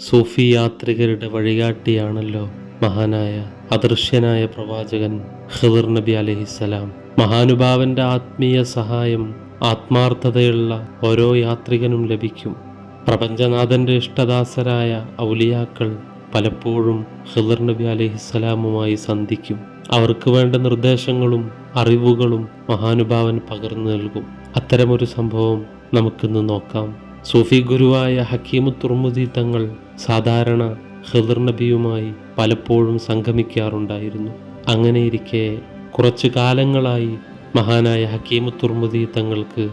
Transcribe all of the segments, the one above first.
സൂഫി യാത്രികരുടെ വഴികാട്ടിയാണല്ലോ മഹാനായ അദൃശ്യനായ പ്രവാചകൻ ഖിദർ നബി അലഹിസലാം മഹാനുഭാവന്റെ ആത്മീയ സഹായം ആത്മാർത്ഥതയുള്ള ഓരോ യാത്രികനും ലഭിക്കും. പ്രപഞ്ചനാഥന്റെ ഇഷ്ടദാസരായ ഔലിയാക്കൾ പലപ്പോഴും ഖിദർ നബി അലഹിസ്സലാമുമായി സന്ധിക്കും. അവർക്ക് വേണ്ട നിർദ്ദേശങ്ങളും അറിവുകളും മഹാനുഭാവൻ പകർന്നു നൽകും. അത്തരമൊരു സംഭവം നമുക്കിന്ന് നോക്കാം. സൂഫി ഗുരുവായ ഹക്കീമു തുർമുദി തങ്ങൾ സാധാരണ ഖിദർ നബിയുമായി പലപ്പോഴും സംഗമിക്കാറുണ്ടായിരുന്നു. അങ്ങനെയിരിക്കെ കുറച്ചു കാലങ്ങളായി മഹാനായ ഹക്കീമു തുർമുദി തങ്ങൾക്ക്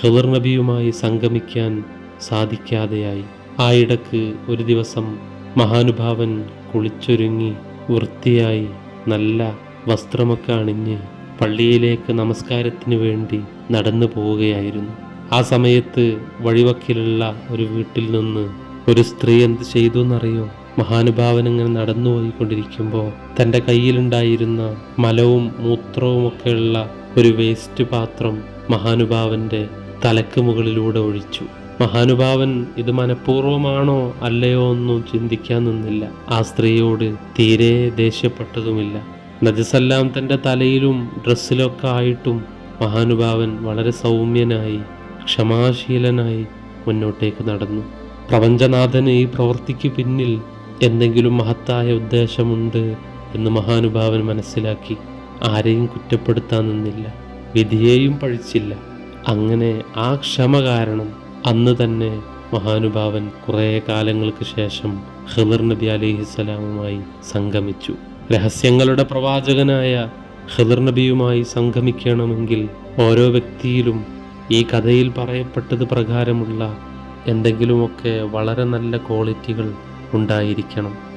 ഖിദർ നബിയുമായി സംഗമിക്കാൻ സാധിക്കാതെയായി. ആയിടക്ക് ഒരു ദിവസം മഹാനുഭാവൻ കുളിച്ചൊരുങ്ങി വൃത്തിയായി നല്ല വസ്ത്രമൊക്കെ അണിഞ്ഞ് പള്ളിയിലേക്ക് നമസ്കാരത്തിന് വേണ്ടി നടന്നു പോവുകയായിരുന്നു ആ സമയത്ത് വഴിവക്കിലുള്ള ഒരു വീട്ടിൽ നിന്ന് ഒരു സ്ത്രീ എന്ത് ചെയ്തു എന്നറിയോ മഹാനുഭാവൻ ഇങ്ങനെ നടന്നു പോയിക്കൊണ്ടിരിക്കുമ്പോൾ തന്റെ കയ്യിലുണ്ടായിരുന്ന മലവും മൂത്രവും ഒക്കെയുള്ള ഒരു വേസ്റ്റ് പാത്രം മഹാനുഭാവന്റെ തലക്ക് മുകളിലൂടെ ഒഴിച്ചു. മഹാനുഭാവൻ ഇത് മനഃപൂർവമാണോ അല്ലയോ ഒന്നും ചിന്തിക്കാൻ നിന്നില്ല. ആ സ്ത്രീയോട് തീരെ ദേഷ്യപ്പെട്ടതുമില്ല. നജസല്ലാം തന്റെ തലയിലും ഡ്രസ്സിലൊക്കെ ആയിട്ടും മഹാനുഭാവൻ വളരെ സൗമ്യനായി ക്ഷമാശീലനായി മുന്നോട്ടേക്ക് നടന്നു. പ്രപഞ്ചനാഥന് ഈ പ്രവൃത്തിക്ക് പിന്നിൽ എന്തെങ്കിലും മഹത്തായ ഉദ്ദേശമുണ്ട് എന്ന് മഹാനുഭാവൻ മനസ്സിലാക്കി. ആരെയും കുറ്റപ്പെടുത്താൻ നിന്നില്ല. വിധിയെയും പഴിച്ചില്ല. അങ്ങനെ ആ ക്ഷമ കാരണം അന്ന് തന്നെ മഹാനുഭാവൻ കുറേ കാലങ്ങൾക്ക് ശേഷം ഖിദർ നബി അലിഹിസ്സലാമുമായി സംഗമിച്ചു. രഹസ്യങ്ങളുടെ പ്രവാചകനായ ഖിദർ നബിയുമായി സംഗമിക്കണമെങ്കിൽ ഓരോ വ്യക്തിയിലും ഈ കഥയിൽ പറയപ്പെട്ടത് പ്രകാരമുള്ള എന്തെങ്കിലുമൊക്കെ വളരെ നല്ല ക്വാളിറ്റികൾ ഉണ്ടായിരിക്കണം.